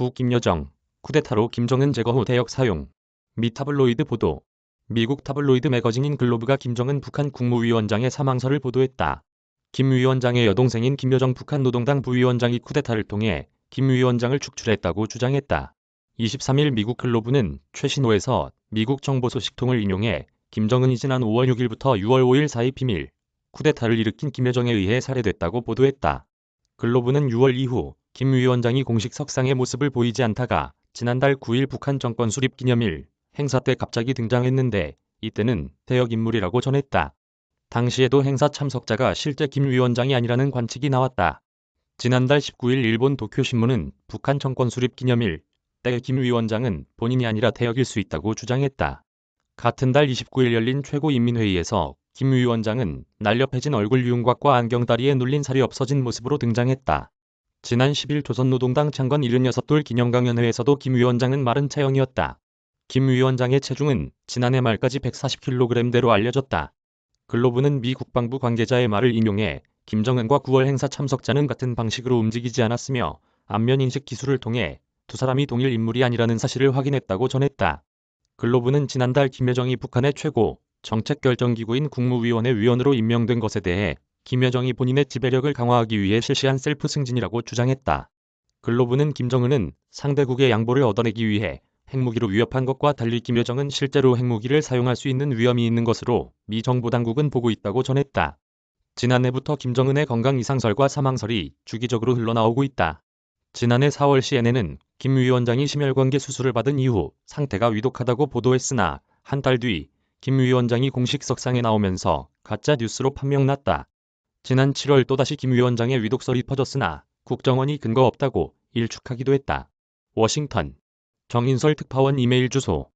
부 김여정, 쿠데타로 김정은 제거 후 대역 사용. 미 타블로이드 보도. 미국 타블로이드 매거진인 글로브가 김정은 북한 국무위원장의 사망설을 보도했다. 김 위원장의 여동생인 김여정 북한 노동당 부위원장이 쿠데타를 통해 김 위원장을 축출했다고 주장했다. 23일 미국 글로브는 최신호에서 미국 정보 소식통을 인용해 김정은이 지난 5월 6일부터 6월 5일 사이 비밀 쿠데타를 일으킨 김여정에 의해 살해됐다고 보도했다. 글로브는 6월 이후 김 위원장이 공식 석상의 모습을 보이지 않다가 지난달 9일 북한 정권 수립 기념일 행사 때 갑자기 등장했는데 이때는 대역 인물이라고 전했다. 당시에도 행사 참석자가 실제 김 위원장이 아니라는 관측이 나왔다. 지난달 19일 일본 도쿄신문은 북한 정권 수립 기념일 때 김 위원장은 본인이 아니라 대역일 수 있다고 주장했다. 같은 달 29일 열린 최고인민회의에서 김 위원장은 날렵해진 얼굴 윤곽과 안경다리에 눌린 살이 없어진 모습으로 등장했다. 지난 10일 조선노동당 창건 76돌 기념강연회에서도 김 위원장은 마른 체형이었다. 김 위원장의 체중은 지난해 말까지 140kg대로 알려졌다. 글로브는 미 국방부 관계자의 말을 인용해 김정은과 9월 행사 참석자는 같은 방식으로 움직이지 않았으며 안면 인식 기술을 통해 두 사람이 동일 인물이 아니라는 사실을 확인했다고 전했다. 글로브는 지난달 김여정이 북한의 최고 정책결정기구인 국무위원회 위원으로 임명된 것에 대해 김여정이 본인의 지배력을 강화하기 위해 실시한 셀프 승진이라고 주장했다. 글로브는 김정은은 상대국의 양보를 얻어내기 위해 핵무기로 위협한 것과 달리 김여정은 실제로 핵무기를 사용할 수 있는 위험이 있는 것으로 미 정부 당국은 보고 있다고 전했다. 지난해부터 김정은의 건강 이상설과 사망설이 주기적으로 흘러나오고 있다. 지난해 4월 CNN은 김 위원장이 심혈관계 수술을 받은 이후 상태가 위독하다고 보도했으나 한 달 뒤 김 위원장이 공식 석상에 나오면서 가짜 뉴스로 판명났다. 지난 7월 또다시 김 위원장의 위독설이 퍼졌으나 국정원이 근거 없다고 일축하기도 했다. 워싱턴 정인설 특파원 이메일 주소